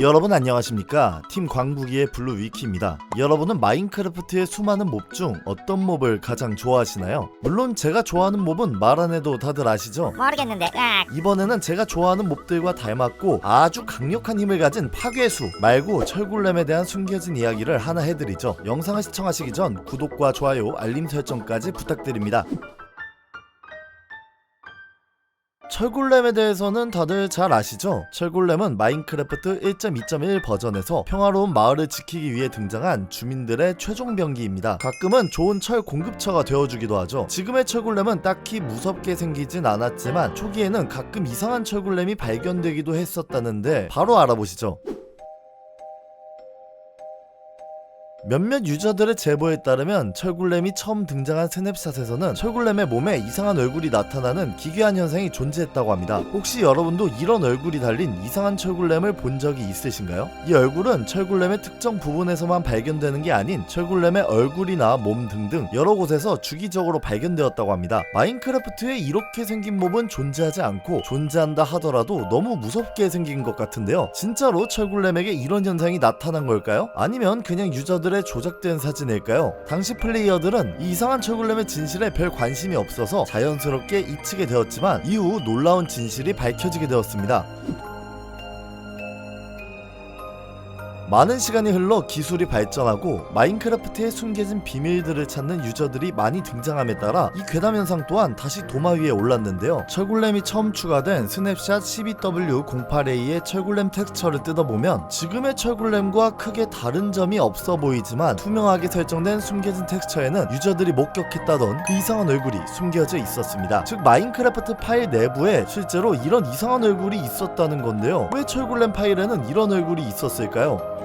여러분 안녕하십니까? 팀 광부기의 블루 위키입니다. 여러분은 마인크래프트의 수많은 몹 중 어떤 몹을 가장 좋아하시나요? 물론 제가 좋아하는 몹은 말 안 해도 다들 아시죠? 모르겠는데. 으악 이번에는 제가 좋아하는 몹들과 닮았고 아주 강력한 힘을 가진 파괴수 말고 철굴렘에 대한 숨겨진 이야기를 하나 해드리죠. 영상을 시청하시기 전 구독과 좋아요 알림 설정까지 부탁드립니다 철굴렘에 대해서는 다들 잘 아시죠? 철굴렘은 마인크래프트 1.2.1 버전에서 평화로운 마을을 지키기 위해 등장한 주민들의 최종 병기입니다. 가끔은 좋은 철 공급처가 되어주기도 하죠. 지금의 철굴렘은 딱히 무섭게 생기진 않았지만 초기에는 가끔 이상한 철굴렘이 발견되기도 했었다는데 바로 알아보시죠. 몇몇 유저들의 제보에 따르면 철굴렘이 처음 등장한 스냅샷에서는 철굴렘의 몸에 이상한 얼굴이 나타나는 기괴한 현상이 존재했다고 합니다. 혹시 여러분도 이런 얼굴이 달린 이상한 철굴렘을 본 적이 있으신가요? 이 얼굴은 철굴렘의 특정 부분에서만 발견되는 게 아닌 철굴렘의 얼굴이나 몸 등등 여러 곳에서 주기적으로 발견되었다고 합니다. 마인크래프트에 이렇게 생긴 몹은 존재하지 않고 존재한다 하더라도 너무 무섭게 생긴 것 같은데요. 진짜로 철굴렘에게 이런 현상이 나타난 걸까요? 아니면 그냥 유저들 의 조작된 사진일까요? 당시 플레이어들은 이 이상한 철굴렘의 진실에 별 관심이 없어서 자연스럽게 잊히게 되었지만 이후 놀라운 진실이 밝혀지게 되었습니다. 많은 시간이 흘러 기술이 발전하고 마인크래프트의 숨겨진 비밀들을 찾는 유저들이 많이 등장함에 따라 이 괴담 현상 또한 다시 도마 위에 올랐는데요. 철굴렘이 처음 추가된 스냅샷 12W08A의 철굴렘 텍스처를 뜯어보면 지금의 철굴렘과 크게 다른 점이 없어 보이지만 투명하게 설정된 숨겨진 텍스처에는 유저들이 목격했다던 그 이상한 얼굴이 숨겨져 있었습니다. 즉 마인크래프트 파일 내부에 실제로 이런 이상한 얼굴이 있었다는 건데요. 왜 철굴렘 파일에는 이런 얼굴이 있었을까요?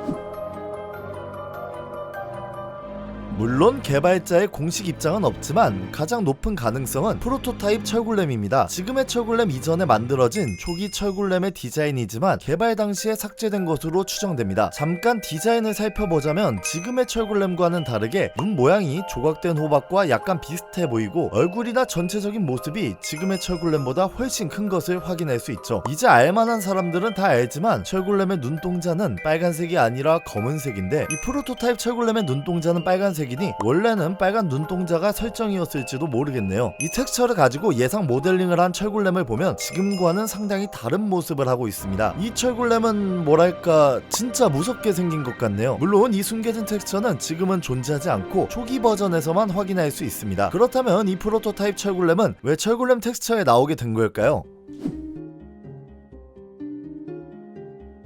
물론 개발자의 공식 입장은 없지만 가장 높은 가능성은 프로토타입 철굴렘입니다. 지금의 철굴렘 이전에 만들어진 초기 철굴렘의 디자인이지만 개발 당시에 삭제된 것으로 추정됩니다. 잠깐 디자인을 살펴보자면 지금의 철굴렘과는 다르게 눈 모양이 조각된 호박과 약간 비슷해 보이고 얼굴이나 전체적인 모습이 지금의 철굴렘보다 훨씬 큰 것을 확인할 수 있죠. 이제 알만한 사람들은 다 알지만 철굴렘의 눈동자는 빨간색이 아니라 검은색인데 이 프로토타입 철굴렘의 눈동자는 빨간색 이니 원래는 빨간 눈동자가 설정이었을지도 모르겠네요. 이 텍스처를 가지고 예상 모델링을 한 철굴렘을 보면 지금과는 상당히 다른 모습을 하고 있습니다. 이 철굴렘은 뭐랄까 진짜 무섭게 생긴 것 같네요. 물론 이 숨겨진 텍스처는 지금은 존재하지 않고 초기 버전에서만 확인할 수 있습니다. 그렇다면 이 프로토타입 철굴렘은 왜 철굴렘 텍스처에 나오게 된 걸까요?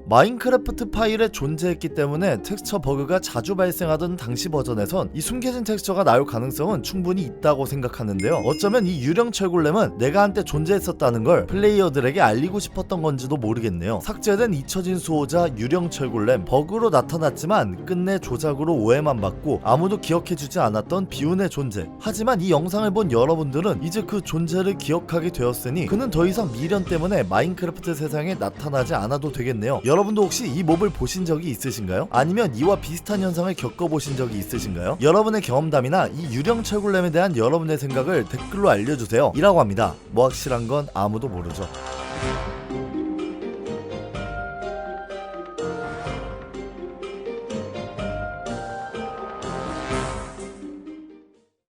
마인크래프트 파일에 존재했기 때문에 텍스처 버그가 자주 발생하던 당시 버전에선 이 숨겨진 텍스처가 나올 가능성은 충분히 있다고 생각하는데요. 어쩌면 이 유령 철굴렘은 내가 한때 존재했었다는 걸 플레이어들에게 알리고 싶었던 건지도 모르겠네요. 삭제된 잊혀진 수호자 유령 철굴렘 버그로 나타났지만 끝내 조작으로 오해만 받고 아무도 기억해주지 않았던 비운의 존재. 하지만 이 영상을 본 여러분들은 이제 그 존재를 기억하게 되었으니 그는 더 이상 미련 때문에 마인크래프트 세상에 나타나지 않아도 되겠네요. 여러분도 혹시 이 몹을 보신 적이 있으신가요? 아니면 이와 비슷한 현상을 겪어보신 적이 있으신가요? 여러분의 경험담이나 이 유령 철굴렘에 대한 여러분의 생각을 댓글로 알려주세요. 이라고 합니다. 뭐 확실한 건 아무도 모르죠.